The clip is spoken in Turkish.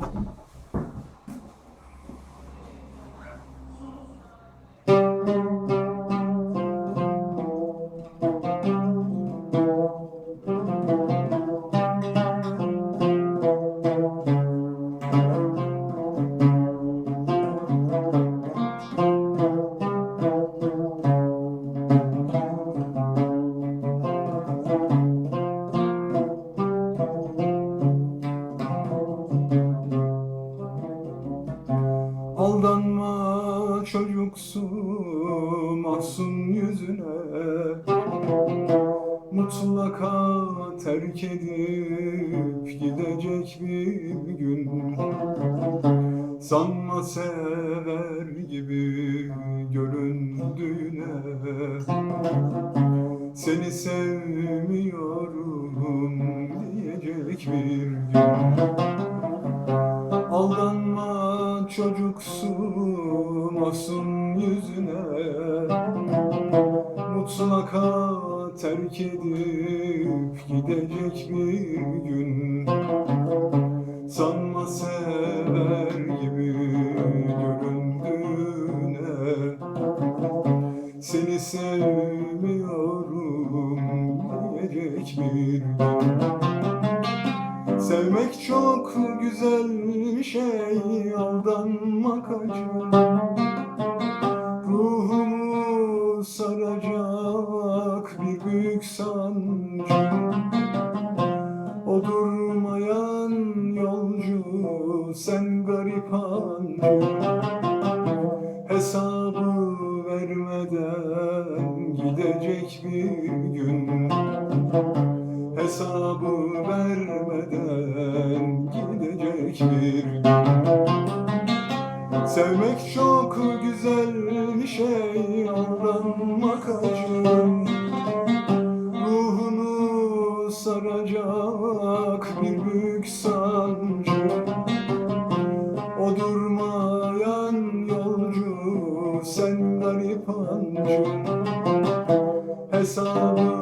Aldanma çocuksu mahzun yüzüne Mutlaka terk edip gidecek bir gün. Sanma sever gibi göründüğüne. Seni sevmiyorum diyecek bir gün. Aldanma çocuksu masum yüzüne. Mutlaka terk edip gidecek bir gün. Sanma sever gibi göründüğüne. Seni sevmiyorum diyecek bir gün. Sevmek çok güzel şey, aldanmak acı. Sen garip hancı. Hesabı vermeden gidecek bir gün. Hesabı vermeden gidecek bir gün Sevmek çok güzel bir şey aldanmak acı saracak bir büyük sancı Hesabı